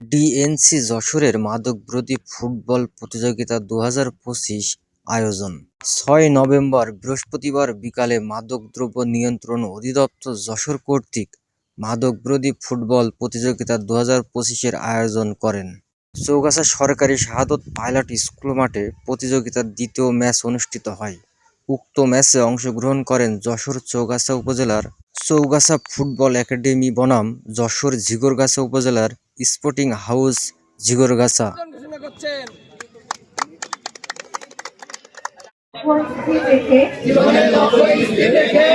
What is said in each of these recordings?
DNC যশোরের মাদকবিরোধী football প্রতিযোগিতা দু আয়োজন। ছয় নভেম্বর বৃহস্পতিবার বিকালে মাদকদ্রব্য নিয়ন্ত্রণ অধিদপ্তর যশোর কর্তৃক মাদকবিরোধী ফুটবল প্রতিযোগিতা দু পঁচিশের আয়োজন করেন। চৌগাছা সরকারি শাহাদত পাইলট স্কুল মাঠে প্রতিযোগিতার দ্বিতীয় ম্যাচ অনুষ্ঠিত হয়। উক্ত ম্যাচে অংশগ্রহণ করেন যশোর চৌগাছা উপজেলার চৌগাছা ফুটবল একাডেমি বনাম, যশোর ঝিগরগাছা উপজেলার স্পোর্টিং হাউস দেখে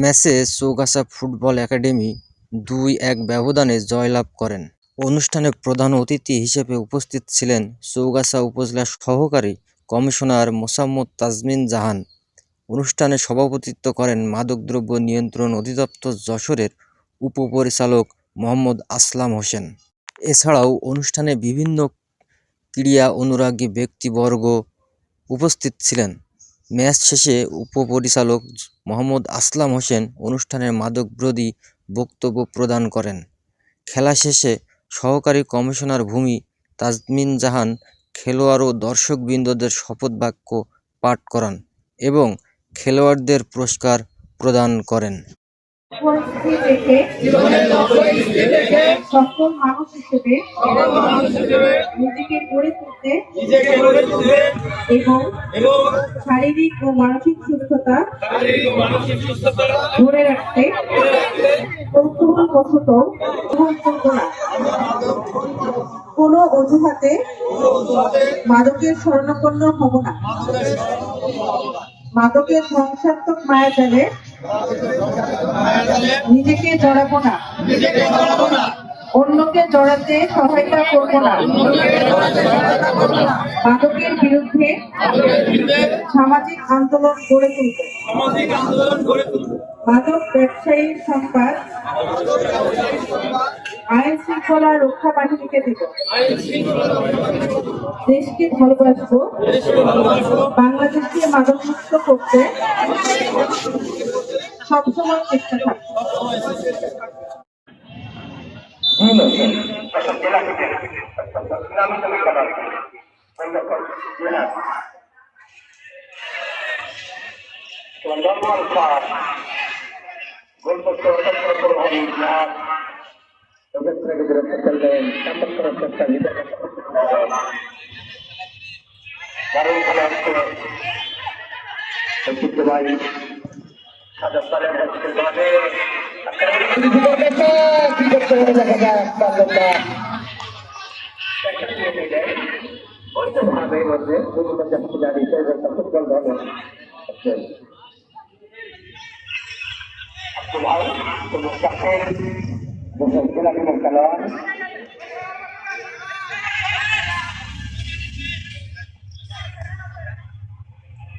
ম্যাচে চৌগাছা ফুটবল একাডেমি দুই এক ব্যবধানে জয়লাভ করেন। অনুষ্ঠানে প্রধান অতিথি হিসেবে উপস্থিত ছিলেন চৌগাছা উপজেলা সহকারী কমিশনার মোসাম্মদ তাজমিন জাহান। অনুষ্ঠানে সভাপতিত্ব করেন মাদকদ্রব্য নিয়ন্ত্রণ অধিদপ্তর যশোরের উপপরিচালক মোহাম্মদ আসলাম হোসেন। এছাড়াও অনুষ্ঠানে বিভিন্ন ক্রীড়া অনুরাগী ব্যক্তিবর্গ উপস্থিত ছিলেন। ম্যাচ শেষে উপপরিচালক মোহাম্মদ আসলাম হোসেন অনুষ্ঠানের মাদকবিরোধী বক্তব্য প্রদান করেন। খেলা শেষে সহকারী কমিশনার ভূমি তাজমিন জাহান খেলোয়াড় ও দর্শকবৃন্দদের শপথ বাক্য পাঠ করান এবং খেলোয়াড়দের পুরস্কার প্রদান করেন। পরিস্থিতি দেখে, সফল মানুষ হিসেবে নিজেকে গড়ে তুলতে এবং শারীরিক ও মানসিক সুস্থতা ধরে রাখতে কৌতূহলবশত কোনো অজুহাতে মাদকের শরণাপন্ন হব না। মাদকের ধ্বংসাত্মক মায়াজালে নিজেকে জড়াবো না। অন্যকে জড়াতে সহায়তা করব না। মাদকের বিরুদ্ধে সামাজিক আন্দোলন গড়ে তুলব। মাদক ব্যবসায়ীর সংবাদ আইন শৃঙ্খলা রক্ষা বাহিনীকে দিব। দেশকে ভালোবাসবো। দেশকে ভালোবাসবো। বাংলাদেশকে মাদকমুক্ত করতে। সবসময় চেষ্টা থাকবো কারণ খেলা Ada salam bagi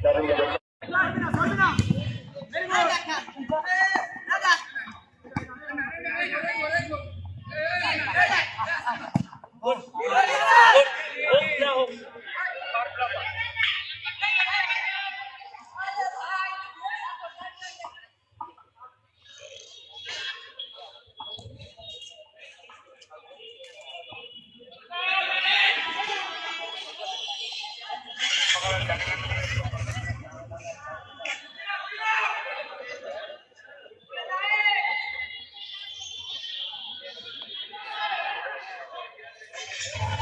Thank you. you